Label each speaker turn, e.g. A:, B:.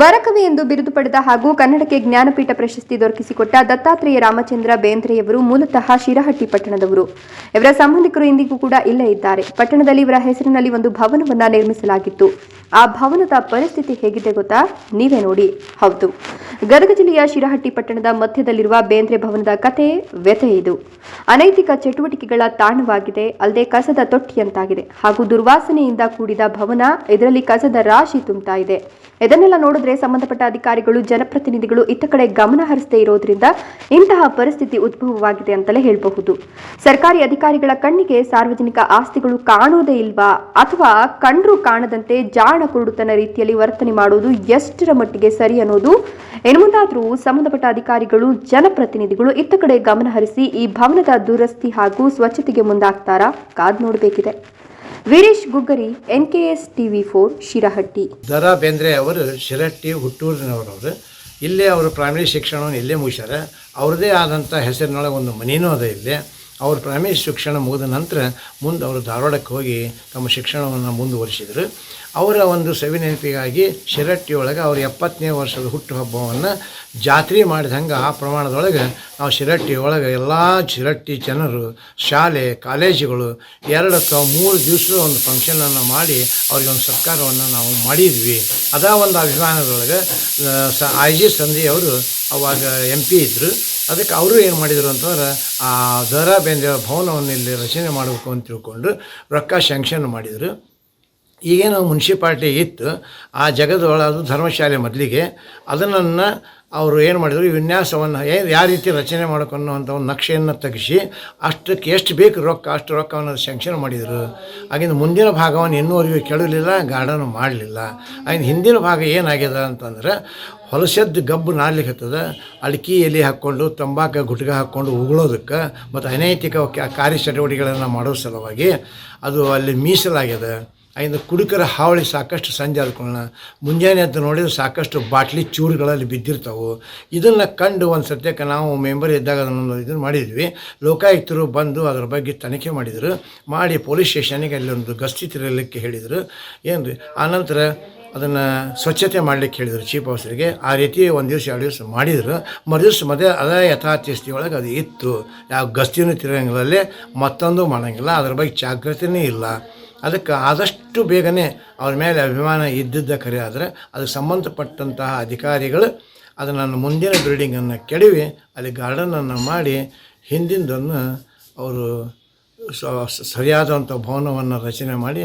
A: ವರಕವಿ ಎಂದು ಬಿರುದು ಪಡೆದ ಹಾಗೂ ಕನ್ನಡಕ್ಕೆ ಜ್ಞಾನಪೀಠ ಪ್ರಶಸ್ತಿ ದೊರಕಿಸಿಕೊಟ್ಟ ದತ್ತಾತ್ರೇಯ ರಾಮಚಂದ್ರ ಬೇಂದ್ರೆಯವರು ಮೂಲತಃ ಶಿರಹಟ್ಟಿ ಪಟ್ಟಣದವರು. ಇವರ ಸಂಬಂಧಿಕರು ಇಂದಿಗೂ ಕೂಡ ಇಲ್ಲೇ ಇದ್ದಾರೆ. ಪಟ್ಟಣದಲ್ಲಿ ಇವರ ಹೆಸರಿನಲ್ಲಿ ಒಂದು ಭವನವನ್ನ ನಿರ್ಮಿಸಲಾಗಿತ್ತು. ಆ ಭವನದ ಪರಿಸ್ಥಿತಿ ಹೇಗಿದೆ ಗೊತ್ತಾ? ನೀವೇ ನೋಡಿ. ಹೌದು. ಗದಗ ಜಿಲ್ಲೆಯ ಶಿರಹಟ್ಟಿ ಪಟ್ಟಣದ ಮಧ್ಯದಲ್ಲಿರುವ ಬೇಂದ್ರೆ ಭವನದ ಕತೆ ವ್ಯಥೆ ಇದು. ಅನೈತಿಕ ಚಟುವಟಿಕೆಗಳ ತಾಣವಾಗಿದೆ. ಅಲ್ಲದೆ ಕಸದ ತೊಟ್ಟಿಯಂತಾಗಿದೆ ಹಾಗೂ ದುರ್ವಾಸನೆಯಿಂದ ಕೂಡಿದ ಭವನ, ಇದರಲ್ಲಿ ಕಸದ ರಾಶಿ ತುಂಬ್ತಾ ಇದೆ. ಇದನ್ನೆಲ್ಲ ನೋಡಿದ್ರೆ ಸಂಬಂಧಪಟ್ಟ ಅಧಿಕಾರಿಗಳು, ಜನಪ್ರತಿನಿಧಿಗಳು ಇತ್ತ ಕಡೆ ಗಮನ ಹರಿಸದೇ ಇರೋದ್ರಿಂದ ಇಂತಹ ಪರಿಸ್ಥಿತಿ ಉದ್ಭವವಾಗಿದೆ ಅಂತಲೇ ಹೇಳಬಹುದು. ಸರ್ಕಾರಿ ಅಧಿಕಾರಿಗಳ ಕಣ್ಣಿಗೆ ಸಾರ್ವಜನಿಕ ಆಸ್ತಿಗಳು ಕಾಣುವುದೇ ಇಲ್ವಾ? ಅಥವಾ ಕಂಡ್ರು ಕಾಣದಂತೆ ಜಾಣ ಕುರುಡುತನ ರೀತಿಯಲ್ಲಿ ವರ್ತನೆ ಮಾಡುವುದು ಎಷ್ಟರ ಮಟ್ಟಿಗೆ ಸರಿ ಅನ್ನೋದು? ಇನ್ನು ಸಂಬಂಧಪಟ್ಟ ಅಧಿಕಾರಿಗಳು, ಜನಪ್ರತಿನಿಧಿಗಳು ಇತ್ತ ಕಡೆ ಗಮನ ಹರಿಸಿ ಈ ಭವನದ ದುರಸ್ತಿ ಹಾಗೂ ಸ್ವಚ್ಛತೆಗೆ ಮುಂದಾಗ್ತಾರಾ? ಕಾದ್ ನೋಡಬೇಕಿದೆ. Veeresh Guggari, N K S TV four, Shirahatti.
B: Dara Bendre ಅವರು ಶಿರಹಟ್ಟಿ, ಹುಟ್ಟೂರಿನವರವರು. ಇಲ್ಲೇ ಅವರು ಪ್ರೈಮರಿ ಶಿಕ್ಷಣವನ್ನು ಇಲ್ಲೇ ಮುಗಿಸ್ಯಾರ. ಅವ್ರದ್ದೇ ಆದಂಥ ಹೆಸರಿನೊಳಗೆ ಒಂದು ಮನೆಯೂ ಅದ ಇಲ್ಲೇ. ಅವ್ರ ಪ್ರೈಮರಿ ಶಿಕ್ಷಣ ಮುಗಿದ ನಂತರ ಮುಂದೆ ಅವರು ಧಾರವಾಡಕ್ಕೆ ಹೋಗಿ ತಮ್ಮ ಶಿಕ್ಷಣವನ್ನು ಮುಂದುವರಿಸಿದರು. ಅವರ ಒಂದು ಸವಿನೆನಪಿಗಾಗಿ ಶಿರಟ್ಟಿಯೊಳಗೆ ಅವ್ರ ಎಪ್ಪತ್ತನೇ ವರ್ಷದ ಹುಟ್ಟುಹಬ್ಬವನ್ನು ಜಾತ್ರೆ ಮಾಡಿದಂಗೆ ಆ ಪ್ರಮಾಣದೊಳಗೆ ನಾವು ಶಿರಟ್ಟಿ ಒಳಗೆ ಎಲ್ಲ ಶಿರಟ್ಟಿ ಜನರು, ಶಾಲೆ, ಕಾಲೇಜುಗಳು ಎರಡು ಅಥವಾ ಮೂರು ದಿವಸ ಒಂದು ಫಂಕ್ಷನನ್ನು ಮಾಡಿ ಅವ್ರಿಗೆ ಒಂದು ಸತ್ಕಾರವನ್ನು ನಾವು ಮಾಡಿದ್ವಿ. ಅದ ಒಂದು ಅಭಿಮಾನದೊಳಗೆ ಸ, ಐ ಜಿ ಸಂಧಿ ಅವರು ಅವಾಗ ಎಂ ಪಿ ಇದ್ದರು ಅದಕ್ಕೆ ಅವರು ಏನು ಮಾಡಿದರು ಅಂತಂದ್ರೆ, ಆ ದರಾ ಬೇಂದ್ರೆ ಭವನವನ್ನು ಇಲ್ಲಿ ರಚನೆ ಮಾಡಬೇಕು ಅಂತ ತಿಳ್ಕೊಂಡು ರೊಕ್ಕ ಶಾಂಕ್ಷನ್ ಮಾಡಿದರು. ಈಗೇನು ಮುನ್ಸಿಪಾಲ್ಟಿ ಇತ್ತು, ಆ ಜಗದೊಳದು ಧರ್ಮಶಾಲೆ ಮೊದಲಿಗೆ ಅದನ್ನು ಅವರು ಏನು ಮಾಡಿದರು ವಿನ್ಯಾಸವನ್ನು ಏ ಯಾವ ರೀತಿ ರಚನೆ ಮಾಡೋಕನ್ನುವಂಥ ಒಂದು ನಕ್ಷೆಯನ್ನು ತೆಗೆಸಿ ಅಷ್ಟಕ್ಕೆ ಎಷ್ಟು ಬೇಕು ರೊಕ್ಕ, ಅಷ್ಟು ರೊಕ್ಕವನ್ನು ಸ್ಯಾಂಕ್ಷನ್ ಮಾಡಿದರು. ಆಗಿನ ಮುಂದಿನ ಭಾಗವನ್ನು ಇನ್ನೂವರೆಗೂ ಕೆಡಲಿಲ್ಲ ಗಾರ್ಡನ್ ಮಾಡಲಿಲ್ಲ. ಆಗಿನ ಹಿಂದಿನ ಭಾಗ ಏನಾಗ್ಯದ ಅಂತಂದ್ರೆ ಹೊಲಸದ್ದು ಗಬ್ಬು ನಾರ್ಲಿಕ್ಕತ್ತದ ಅಡಿಕೆ ಎಲೆ ಹಾಕ್ಕೊಂಡು, ತಂಬಾಕು ಗುಟ್ಗ ಹಾಕ್ಕೊಂಡು ಉಗುಳೋದಕ್ಕೆ ಮತ್ತು ಅನೈತಿಕ ಕಾರ್ಯಚಟುವಟಿಕೆಗಳನ್ನು ಮಾಡೋ ಸಲುವಾಗಿ ಅದು ಅಲ್ಲಿ ಮೀಸಲಾಗ್ಯದ. ಐದು ಕುಡುಕರ ಹಾವಳಿ ಸಾಕಷ್ಟು ಸಂಜೆ ಆದ್ಕೊಳ್ಳ ಮುಂಜಾನೆ ಅಂತ ನೋಡಿದ್ರೆ ಸಾಕಷ್ಟು ಬಾಟ್ಲಿ ಚೂರುಗಳಲ್ಲಿ ಬಿದ್ದಿರ್ತಾವೆ. ಇದನ್ನು ಕಂಡು ಒಂದು ಸದ್ಯಕ್ಕೆ ನಾವು ಮೆಂಬರ್ ಇದ್ದಾಗ ಅದನ್ನು ಇದನ್ನು ಮಾಡಿದ್ವಿ. ಲೋಕಾಯುಕ್ತರು ಬಂದು ಅದರ ಬಗ್ಗೆ ತನಿಖೆ ಮಾಡಿದರು. ಮಾಡಿ ಪೊಲೀಸ್ ಸ್ಟೇಷನಿಗೆ ಅಲ್ಲಿ ಒಂದು ಗಸ್ತಿ ತಿರಲಿಕ್ಕೆ ಹೇಳಿದರು. ಏನು ರೀ ಆನಂತರ ಅದನ್ನು ಸ್ವಚ್ಛತೆ ಮಾಡಲಿಕ್ಕೆ ಹೇಳಿದರು ಚೀಫ್ ಆಫೀಸರಿಗೆ. ಆ ರೀತಿ ಒಂದು ದಿವಸ, ಎರಡು ದಿವಸ ಮಾಡಿದರು. ಮರುದಿವ್ಸ ಮದುವೆ ಅದೇ ಯಥಾರ್ಥಿಸ್ತಿ ಒಳಗೆ ಅದು ಇತ್ತು. ಯಾವ ಗಸ್ತಿನೂ ತಿರಂಗಿಲ್ಲಲ್ಲೇ ಮತ್ತೊಂದು ಮಾಡೋಂಗಿಲ್ಲ. ಅದ್ರ ಬಗ್ಗೆ ಜಾಗ್ರತೆಯೇ ಇಲ್ಲ. ಅದಕ್ಕೆ ಆದಷ್ಟು ಬೇಗನೆ ಅವ್ರ ಮೇಲೆ ಅಭಿಮಾನ ಇದ್ದಿದ್ದ ಕರೆ ಆದರೆ ಅದಕ್ಕೆ ಸಂಬಂಧಪಟ್ಟಂತಹ ಅಧಿಕಾರಿಗಳು ಅದನ್ನು ಮುಂದಿನ ಬಿಲ್ಡಿಂಗನ್ನು ಕೆಡವಿ, ಅಲ್ಲಿ ಗಾರ್ಡನನ್ನು ಮಾಡಿ ಹಿಂದಿಂದನ್ನು ಅವರು ಸರಿಯಾದಂಥ ಭವನವನ್ನು ರಚನೆ ಮಾಡಿ